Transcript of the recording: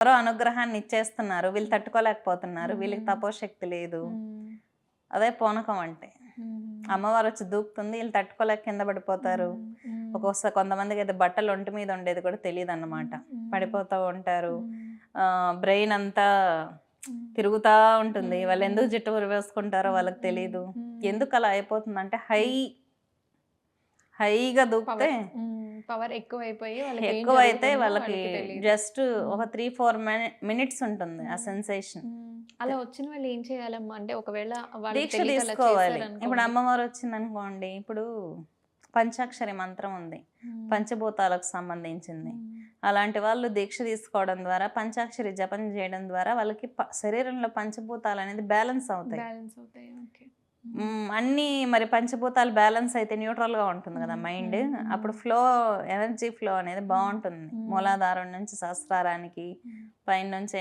ఎవరో అనుగ్రహాన్ని ఇచ్చేస్తున్నారు వీళ్ళు తట్టుకోలేకపోతున్నారు వీళ్ళకి. తపోశక్తి లేదు. అదే పూనకం అంటే మ్మ్. అమ్మవారు వచ్చి దూకుతుంది వీళ్ళు తట్టుకోలేక కింద పడిపోతారు. ఒక్కొక్కసారి కొంతమందికి అయితే బట్టలు ఒంటి మీద ఉండేది కూడా తెలియదు అన్నమాట. పడిపోతూ ఉంటారు. బ్రెయిన్ అంతా. తిరుగుతా ఉంటుంది వాళ్ళు ఎందుకు జుట్టు వేసుకుంటారో వాళ్ళకి తెలియదు. ఎందుకు అలా అయిపోతుందంటే హై హైగా దూకితే పవర్ ఎక్కువ అయిపోయి వాళ్ళకి ఏం ఎక్కువ అయితే వాళ్ళకి. జస్ట్ ఒక త్రీ ఫోర్ మినిట్స్ ఉంటుంది ఆ. సెన్సేషన్. అలా వచ్చిన వాళ్ళు ఏం చేయాలమ్మా అంటే ఒకవేళ దీక్ష తీసుకోవాలి. ఇప్పుడు అమ్మవారు వచ్చింది అనుకోండి ఇప్పుడు పంచాక్షరి మంత్రం ఉంది. పంచభూతాలకు సంబంధించింది. అలాంటి వాళ్ళు దీక్ష తీసుకోవడం ద్వారా పంచాక్షరి జపం చేయడం ద్వారా వాళ్ళకి శరీరంలో పంచభూతాలు అనేది బ్యాలెన్స్ అవుతాయి అన్ని మరి పంచభూతాలు బ్యాలెన్స్ అయితే న్యూట్రల్గా ఉంటుంది కదా మైండ్. అప్పుడు ఫ్లో ఎనర్జీ ఫ్లో అనేది బాగుంటుంది. మూలాధారం నుంచి సహస్రారానికి మ్మ్. పైన నుంచి